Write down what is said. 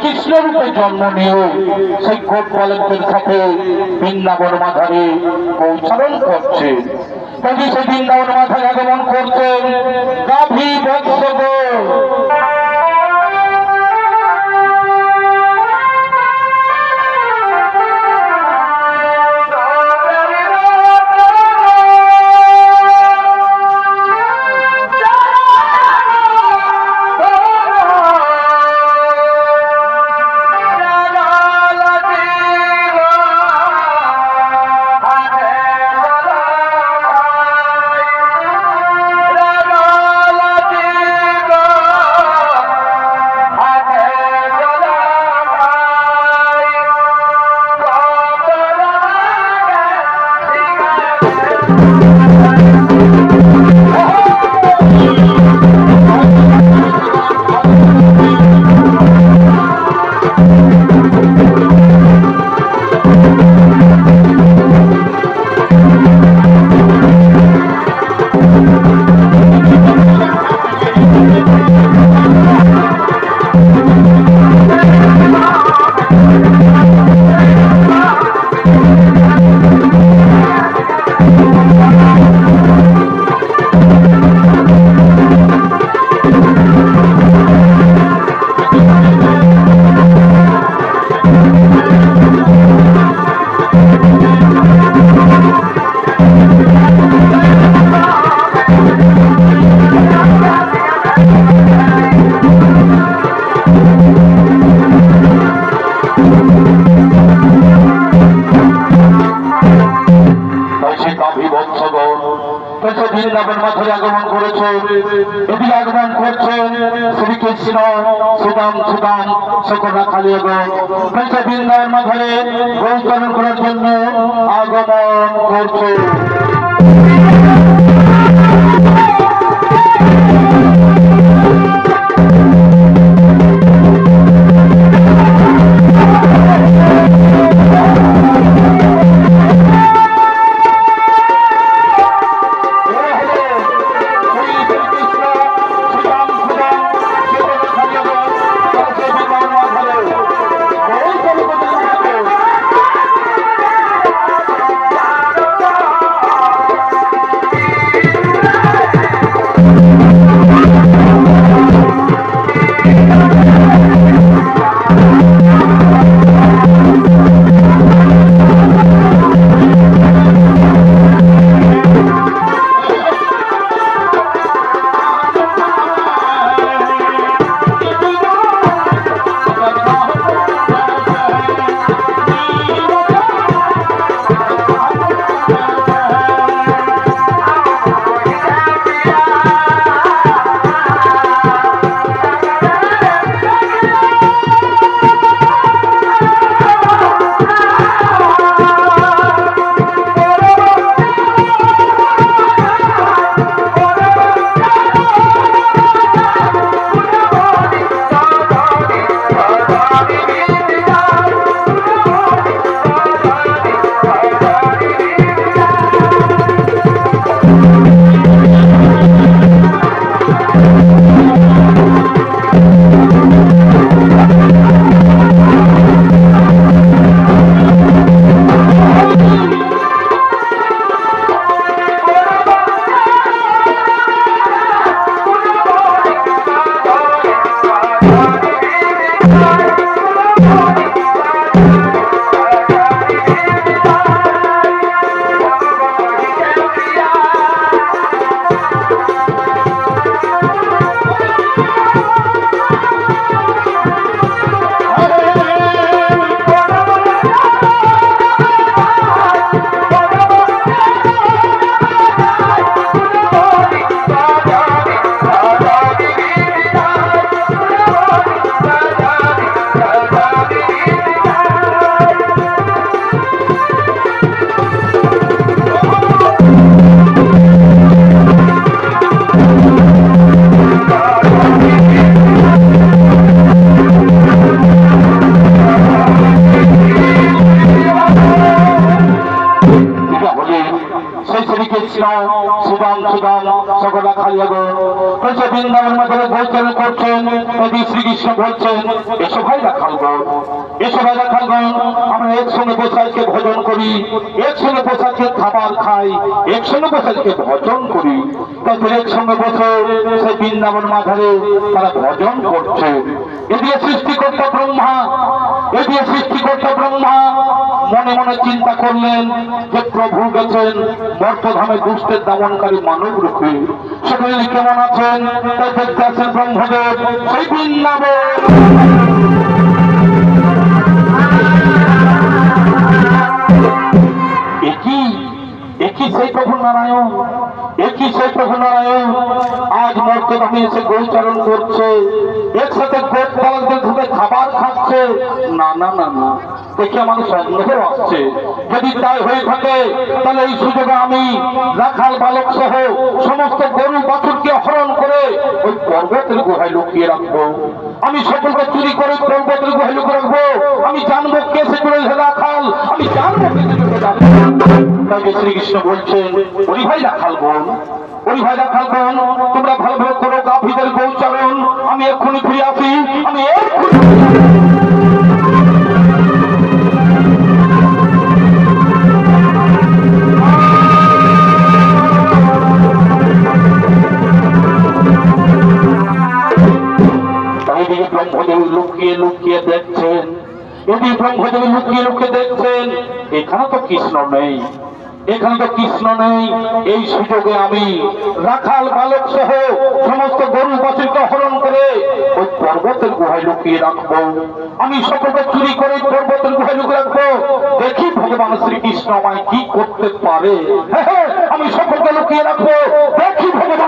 শ্রীকৃষ্ণ রূপে জন্ম নিয়েও সেই কোট বালকদের সাথে বৃন্দাবন মাধারে পৌঁছারণ করছে। যদি সেই বৃন্দাবন মাথায় আগমন করছেন গাভী বৎসগ করছেন তুলছিল সুদাম সুদাম সকলা কালী এবং বৃন্দাবন মাথায় গৌচরণ করার জন্য আগমন করছে। সুদাম সকলা খাইয়াগণ বলছে বৃন্দাবন মাধ্যমে গোচরণ করছেন নদী শ্রীকৃষ্ণ বলছেন, এসো ভাই রাখালগণ এসো ভাই রাখালগণ আমরা একসঙ্গে আজকে ভজন করি, একসঙ্গে আজকে খাবার খাই, একসঙ্গে আজকে ভজন করি। তারপরে একসঙ্গে বসে সেই বৃন্দাবন মাধারে তারা ভজন করছে। এদিকে সৃষ্টিকর্তা ব্রহ্মা এদিকে সৃষ্টিকর্তা ব্রহ্মা মনে মনে চিন্তা করলেন যে প্রভু গেছেন বর্তধামে দুষ্টের দমনকারী মানব রূপে। সেখানে কেমন আছেন? ব্রহ্মদেব। একই একই সেই একই সেই প্রভু নারায়ণ। আজ মর্তধামে এসে করছে। একসাথে ধুতে খাবার খাচ্ছে। না না না না। যদি তাই হয়ে থাকে, তাহলে এই সুযোগে আমি রাখাল বালক সহ সমস্ত গরু বাছুরকে হরণ করে ওই পর্বতের গুহায় লুকিয়ে রাখব। আমি সকলকে চুরি করে পর্বতের গুহায় লুকিয়ে রাখব। আমি জানব কে সে করে রাখাল। আমি জানব কে শ্রীকৃষ্ণ বলছেন ওই ভাই রাখাল বোন ওই ভাই রাখাল বোন, তোমরা ভালো ভালো করো, গাভীদের গৌচারণ। আমি এক্ষুনি ফিরে আসি, আমি এক্ষুনি তাই দিকে ব্রহ্মদেব লুকিয়ে লুকিয়ে দেখছেন এদিকে ব্রহ্মদেব লুকিয়ে লুকিয়ে দেখছেন, এখানে তো কৃষ্ণ নেই। এখানে তো কৃষ্ণ নেই। এই সুযোগে আমি রাখাল বালক সহ সমস্ত গরু বাছুরকে হরণ করে ওই পর্বতের গুহায় লুকিয়ে রাখব। আমি সকলকে চুরি করে পর্বতের গুহায় লুকিয়ে রাখব। দেখি ভগবান শ্রীকৃষ্ণ আমায় কি করতে পারে। আমি সকলকে লুকিয়ে রাখব। দেখি ভগবান